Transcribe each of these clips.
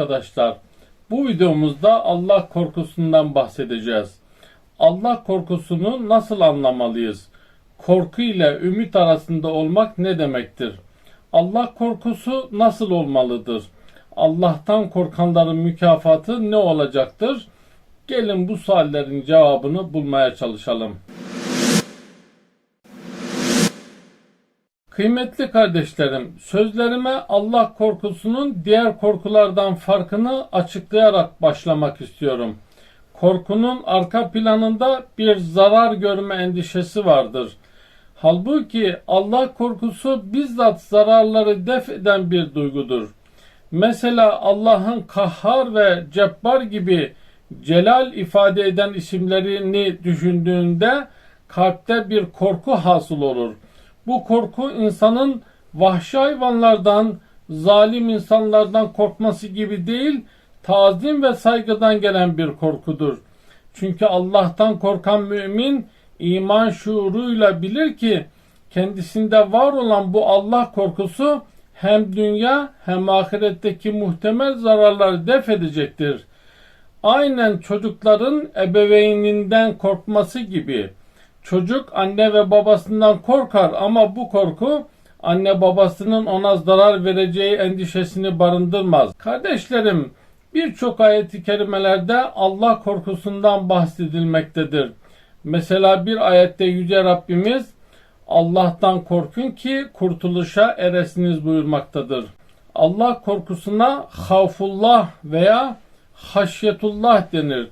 arkadaşlar. Bu videomuzda Allah korkusundan bahsedeceğiz. Allah korkusunu nasıl anlamalıyız? Korku ile ümit arasında olmak ne demektir? Allah korkusu nasıl olmalıdır? Allah'tan korkanların mükafatı ne olacaktır? Gelin bu suallerin cevabını bulmaya çalışalım. Kıymetli kardeşlerim, sözlerime Allah korkusunun diğer korkulardan farkını açıklayarak başlamak istiyorum. Korkunun arka planında bir zarar görme endişesi vardır. Halbuki Allah korkusu bizzat zararları def eden bir duygudur. Mesela Allah'ın kahhar ve cebbar gibi celal ifade eden isimlerini düşündüğünde kalpte bir korku hasıl olur. Bu korku insanın vahşi hayvanlardan, zalim insanlardan korkması gibi değil, tazim ve saygıdan gelen bir korkudur. Çünkü Allah'tan korkan mümin iman şuuruyla bilir ki kendisinde var olan bu Allah korkusu hem dünya hem ahiretteki muhtemel zararları def edecektir. Aynen çocukların ebeveyninden korkması gibi. Çocuk anne ve babasından korkar ama bu korku anne babasının ona zarar vereceği endişesini barındırmaz. Kardeşlerim, birçok ayet-i kerimelerde Allah korkusundan bahsedilmektedir. Mesela bir ayette Yüce Rabbimiz Allah'tan korkun ki kurtuluşa eresiniz buyurmaktadır. Allah korkusuna havfullah veya haşyetullah denir.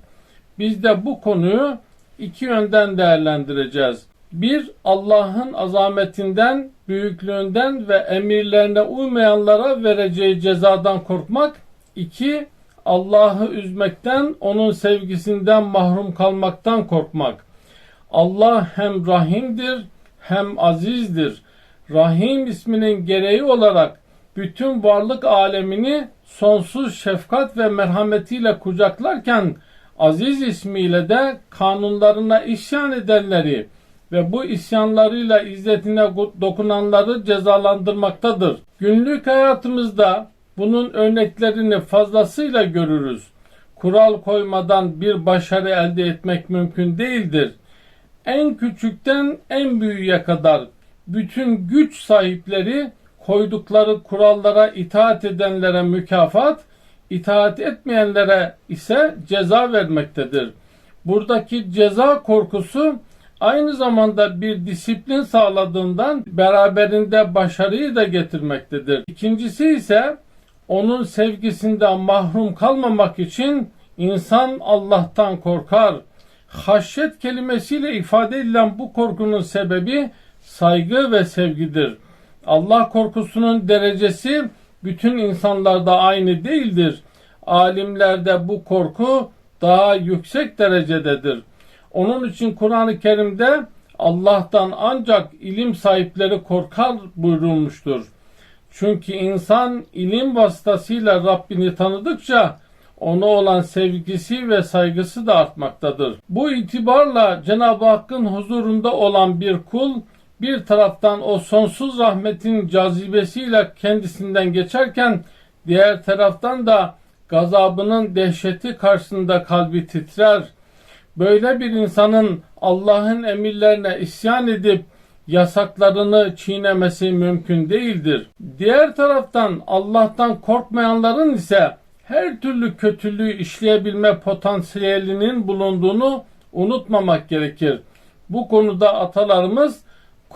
Biz de bu konuyu iki yönden değerlendireceğiz. Bir, Allah'ın azametinden, büyüklüğünden ve emirlerine uymayanlara vereceği cezadan korkmak. İki, Allah'ı üzmekten, onun sevgisinden mahrum kalmaktan korkmak. Allah hem rahimdir hem azizdir. Rahim isminin gereği olarak bütün varlık alemini sonsuz şefkat ve merhametiyle kucaklarken Aziz ismiyle de kanunlarına isyan edenleri ve bu isyanlarıyla izzetine dokunanları cezalandırmaktadır. Günlük hayatımızda bunun örneklerini fazlasıyla görürüz. Kural koymadan bir başarı elde etmek mümkün değildir. En küçükten en büyüğe kadar bütün güç sahipleri koydukları kurallara itaat edenlere mükafat, itaat etmeyenlere ise ceza vermektedir. Buradaki ceza korkusu aynı zamanda bir disiplin sağladığından beraberinde başarıyı da getirmektedir. İkincisi ise onun sevgisinden mahrum kalmamak için insan Allah'tan korkar. Haşyet kelimesiyle ifade edilen bu korkunun sebebi saygı ve sevgidir. Allah korkusunun derecesi bütün insanlarda aynı değildir. Alimlerde bu korku daha yüksek derecededir. Onun için Kur'an-ı Kerim'de Allah'tan ancak ilim sahipleri korkar buyurulmuştur. Çünkü insan ilim vasıtasıyla Rabbini tanıdıkça ona olan sevgisi ve saygısı da artmaktadır. Bu itibarla Cenab-ı Hakk'ın huzurunda olan bir kul bir taraftan o sonsuz rahmetin cazibesiyle kendisinden geçerken diğer taraftan da gazabının dehşeti karşısında kalbi titrer. Böyle bir insanın Allah'ın emirlerine isyan edip yasaklarını çiğnemesi mümkün değildir. Diğer taraftan Allah'tan korkmayanların ise her türlü kötülüğü işleyebilme potansiyelinin bulunduğunu unutmamak gerekir. Bu konuda atalarımız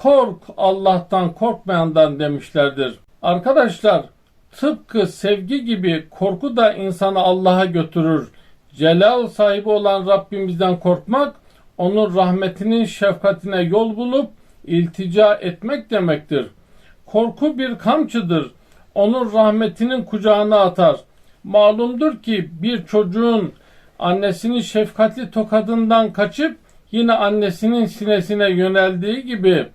kork Allah'tan korkmayandan demişlerdir. Arkadaşlar tıpkı sevgi gibi korku da insanı Allah'a götürür. Celal sahibi olan Rabbimizden korkmak, onun rahmetinin şefkatine yol bulup iltica etmek demektir. Korku bir kamçıdır. Onun rahmetinin kucağına atar. Malumdur ki bir çocuğun annesinin şefkatli tokadından kaçıp yine annesinin sinesine yöneldiği gibi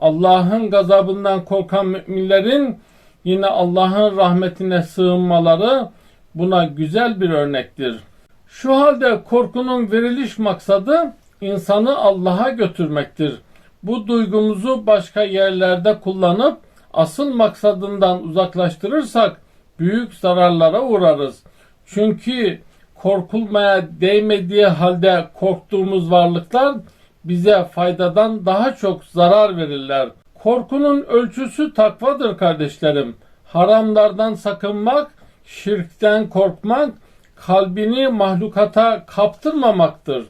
Allah'ın gazabından korkan müminlerin yine Allah'ın rahmetine sığınmaları buna güzel bir örnektir. Şu halde korkunun veriliş maksadı insanı Allah'a götürmektir. Bu duygumuzu başka yerlerde kullanıp asıl maksadından uzaklaştırırsak büyük zararlara uğrarız. Çünkü korkulmaya değmediği halde korktuğumuz varlıklar bize faydadan daha çok zarar verirler. Korkunun ölçüsü takvadır kardeşlerim. Haramlardan sakınmak, şirkten korkmak, kalbini mahlukata kaptırmamaktır.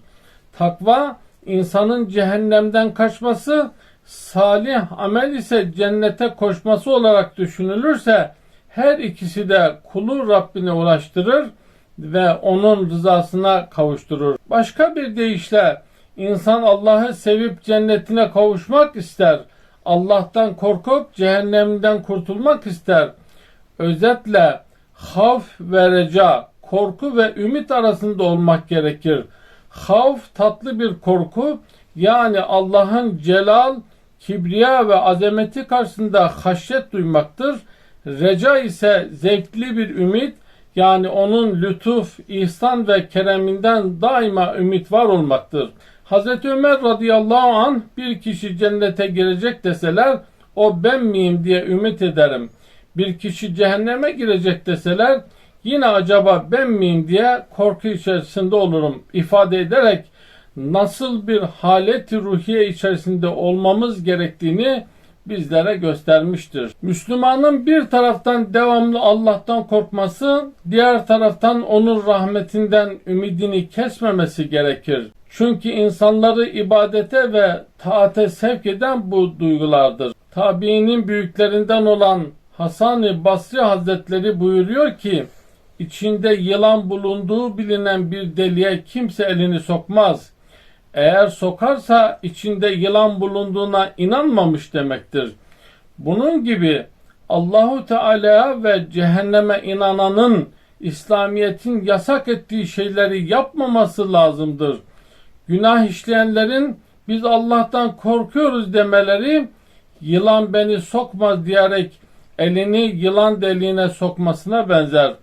Takva insanın cehennemden kaçması, salih amel ise cennete koşması olarak düşünülürse her ikisi de kulu Rabbine ulaştırır ve onun rızasına kavuşturur. Başka bir deyişle insan Allah'ı sevip cennetine kavuşmak ister. Allah'tan korkup cehennemden kurtulmak ister. Özetle havf ve reca, korku ve ümit arasında olmak gerekir. Havf tatlı bir korku yani Allah'ın celal, kibriya ve azameti karşısında haşyet duymaktır. Reca ise zevkli bir ümit yani onun lütuf, ihsan ve kereminden daima ümit var olmaktır. Hazreti Ömer radıyallahu an bir kişi cennete girecek deseler o ben miyim diye ümit ederim. Bir kişi cehenneme girecek deseler yine acaba ben miyim diye korku içerisinde olurum ifade ederek nasıl bir haleti ruhiye içerisinde olmamız gerektiğini bizlere göstermiştir. Müslümanın bir taraftan devamlı Allah'tan korkması, diğer taraftan onun rahmetinden ümidini kesmemesi gerekir. Çünkü insanları ibadete ve taate sevk eden bu duygulardır. Tabiinin büyüklerinden olan Hasan-ı Basri Hazretleri buyuruyor ki, içinde yılan bulunduğu bilinen bir deliğe kimse elini sokmaz. Eğer sokarsa içinde yılan bulunduğuna inanmamış demektir. Bunun gibi Allahu Teala ve cehenneme inananın İslamiyet'in yasak ettiği şeyleri yapmaması lazımdır. Günah işleyenlerin biz Allah'tan korkuyoruz demeleri yılan beni sokmaz diyerek elini yılan deliğine sokmasına benzer.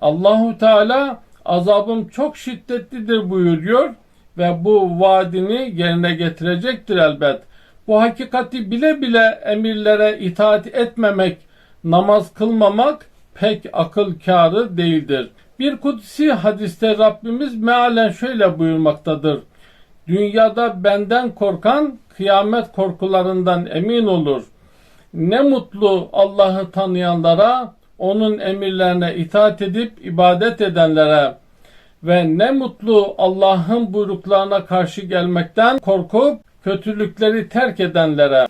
Allahu Teala azabım çok şiddetlidir buyuruyor ve bu vaadini yerine getirecektir elbet. Bu hakikati bile bile emirlere itaat etmemek, namaz kılmamak pek akıl kârı değildir. Bir kutsi hadiste Rabbimiz mealen şöyle buyurmaktadır. Dünyada benden korkan kıyamet korkularından emin olur. Ne mutlu Allah'ı tanıyanlara, onun emirlerine itaat edip ibadet edenlere ve ne mutlu Allah'ın buyruklarına karşı gelmekten korkup kötülükleri terk edenlere.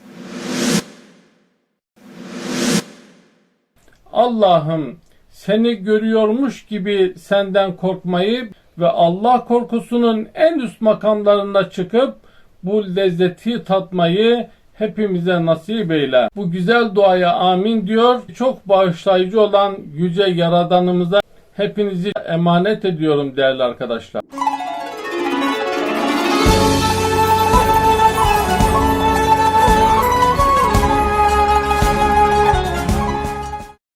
Allah'ım seni görüyormuş gibi senden korkmayı ve Allah korkusunun en üst makamlarına çıkıp bu lezzeti tatmayı hepimize nasip eyle. Bu güzel duaya amin diyor. Çok bağışlayıcı olan yüce yaradanımıza hepinizi emanet ediyorum değerli arkadaşlar.